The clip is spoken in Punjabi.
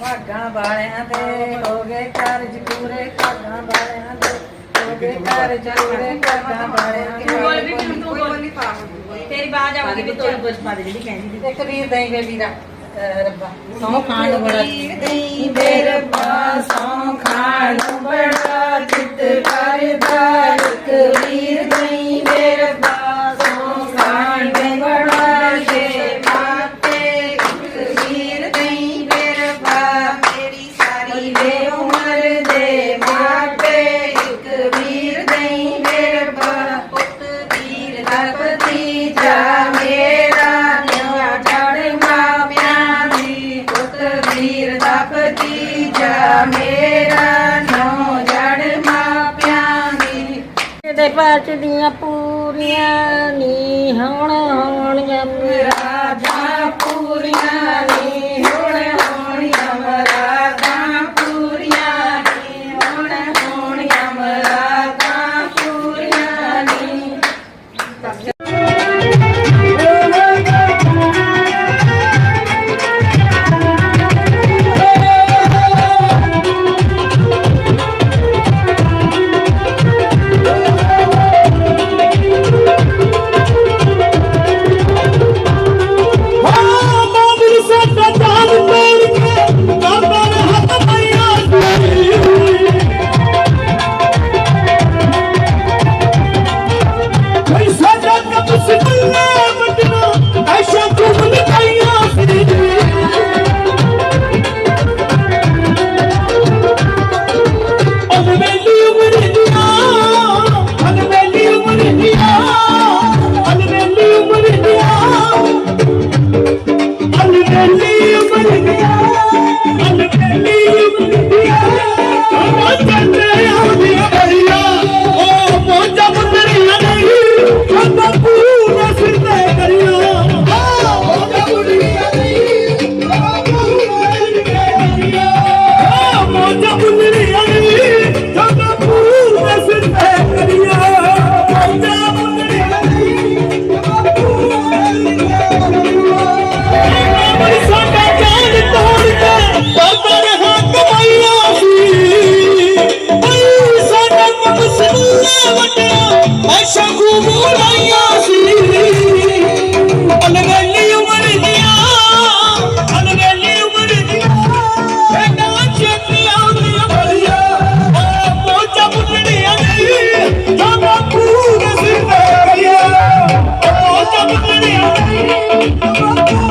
ਭਾਗਾਂ ਵਾਲਿਆਂ ਦੇ ਹੋ ਗਏ ਕਾਰਜ ਪੂਰੇ ਭਾਗਾਂ ਵਾਲਿਆਂ ਦੇ ਹੋ ਗਏ ਕਾਰਜ ਪੂਰੇ ਭਾਗਾਂ ਵਾਲਿਆਂ ਦੇ। ਬੋਲ ਵੀ ਤੂੰ ਤੂੰ ਬੋਲ ਤੇਰੀ ਬਾਜ ਆਉਂਦੀ ਵਿੱਚ। ਕੁਝ ਪਾ ਦੇ ਜਿਹੜੀ ਕਹਿੰਦੀ ਤੇ ਕਬੀਰ ਦਈ ਬੇਲੀ ਦਾ ਅਹ ਰੱਬਾ। ਸੌ ਖਾਣ ਬੜਾ ਬੇ ਰੱਬਾ ਦੀ ਪੁੱਤ ਵੀਰ ਦਾ ਭਤੀਜਾ ਮੇਰਾ ਨਿਆ ਜੜ ਮਾਪਿਆਂ ਦੀ ਦੇ ਪਾਚ ਦੀਆਂ ਪੂਰੀਆਂ ਨੀ ਹੁਣ ਹੋਣ ਜੰਮਰਾ ਰਾਜਾ Yeah. Oh,